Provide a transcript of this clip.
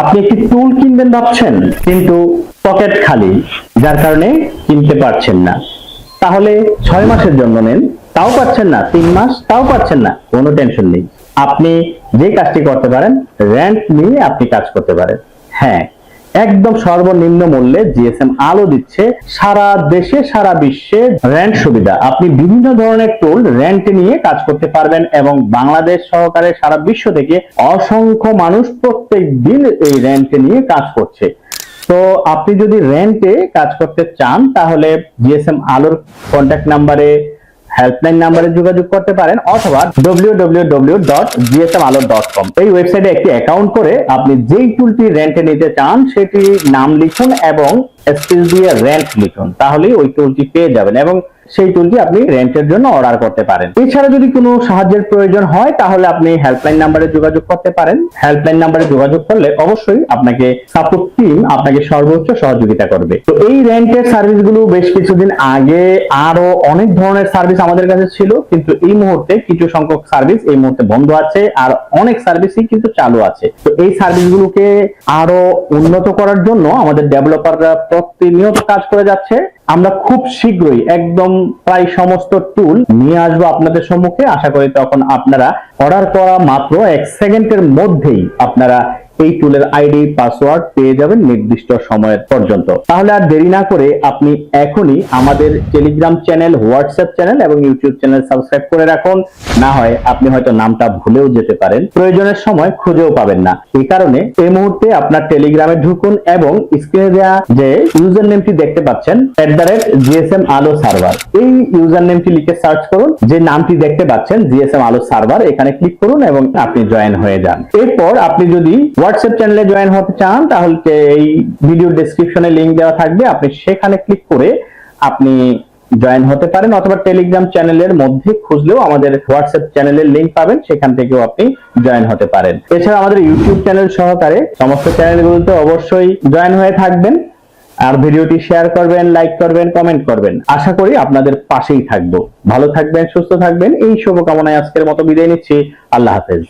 আপনি একটি টুল কিনবেন ভাবছেন, কিন্তু পকেট খালি, যার কারণে কিনতে পারছেন না। তাহলে ছয় মাসের জন্য নেন, তাও পাচ্ছেন না, তিন মাস তাও পাচ্ছেন না, কোনো টেনশন নেই। আপনি যে কাজটি করতে পারেন র্যান্ট নিয়ে আপনি কাজ করতে পারেন। হ্যাঁ একদম সর্বনিম্ন মূল্যে জিএসএম আলো দিচ্ছে সারা দেশে, সারা বিশ্বে র্যান্ট সুবিধা। আপনি বিভিন্ন ধরনের টুল র্যান্টে নিয়ে কাজ করতে পারবেন এবং বাংলাদেশ সহকারে সারা বিশ্ব থেকে অসংখ্য মানুষ প্রত্যেক দিন এই র্যান্টে নিয়ে কাজ করছে। তো আপনি যদি রেন্টে কাজ করতে চান, তাহলে জিএসএম আলোর কন্ট্যাক্ট নাম্বারে হেল্পলাইন নাম্বারে যোগাযোগ করতে পারেন অথবা www.gsmalo.com এই ওয়েবসাইটে একটি অ্যাকাউন্ট করে আপনি যেই টুলটি রেন্টে নিতে চান সেটি নাম লিখুন এবং স্পেস দিয়ে রেন্ট লিখুন, তাহলেই ওই টুলটি পেয়ে যাবেন এবং সেই টুলটি আপনি রেন্টের জন্য অর্ডার করতে পারেন। এছাড়া যদি কোনো সাহায্যের প্রয়োজন হয়, তাহলে আপনি হেল্পলাইন নাম্বারে যোগাযোগ করতে পারেন। হেল্পলাইন নাম্বারে যোগাযোগ করলে অবশ্যই আপনাকে সাপোর্ট টিম আপনাকে সর্বোচ্চ সহযোগিতা করবে। তো এই রেন্টের সার্ভিসগুলো বেশ কিছুদিন আগে আরও অনেক ধরনের সার্ভিস আমাদের কাছে ছিল, কিন্তু এই মুহূর্তে কিছু সংখ্যক সার্ভিস এই মুহূর্তে বন্ধ আছে আর অনেক সার্ভিসই কিন্তু চালু আছে। তো এই সার্ভিসগুলোকে আরও উন্নত করার জন্য আমাদের ডেভেলপাররা প্রতিনিয়ত কাজ করে যাচ্ছে। আমরা খুব শীঘ্রই একদম প্রায় সমস্ত টুল নিয়ে আসব আপনাদের সম্মুখে। আশা করি তখন আপনারা অর্ডার করা মাত্র এক সেকেন্ডের মধ্যেই আপনারা এই টুলের আইডি পাসওয়ার্ড পেয়ে যাবেন নির্দিষ্ট সময়ের পর্যন্ত। তাহলে আর দেরি না করে আপনি এখনই আমাদের টেলিগ্রাম চ্যানেল হোয়াটসঅ্যাপ চ্যানেল এবং ইউটিউব চ্যানেল সাবস্ক্রাইব করে রাখুন। না হয় আপনি হয়তো নামটা ভুলেও যেতে পারেন। প্রয়োজনের সময় খুঁজেও পাবেন না। এই কারণে এই মুহূর্তে আপনার টেলিগ্রামে ঢুকুন এবং স্ক্রিনে দেওয়া যে ইউজার নেমটি দেখতে পাচ্ছেন এট দ্য রেট জিএসএম আলো সার্ভার এই ইউজার নেমটি লিখে সার্চ করুন, যে নামটি দেখতে পাচ্ছেন জিএসএম আলো সার্ভার এখানে ক্লিক করুন এবং আপনি জয়েন হয়ে যান। এরপর আপনি যদি হোয়াটসঅ্যাপ চ্যানেলে জয়েন হতে চান, তাহলে এই ভিডিও ডেসক্রিপশনে লিংক দেওয়া থাকবে, আপনি সেখানে ক্লিক করে আপনি জয়েন হতে পারেন, অথবা টেলিগ্রাম চ্যানেলের মধ্যে খুঁজলেও আমাদের হোয়াটসঅ্যাপ চ্যানেলের লিংক পাবেন, সেখান থেকেও আপনি জয়েন হতে পারেন। এছাড়া আমাদের ইউটিউব চ্যানেল সহকারে সমস্ত চ্যানেলগুলোতে অবশ্যই জয়েন হয়ে থাকবেন, আর ভিডিওটি শেয়ার করবেন লাইক করবেন কমেন্ট করবেন। আশা করি আপনাদের পাশেই থাকব। ভালো থাকবেন, সুস্থ থাকবেন, এই শুভকামনায় আজকের মতো বিদায় নিচ্ছি। আল্লাহ হাফেজ।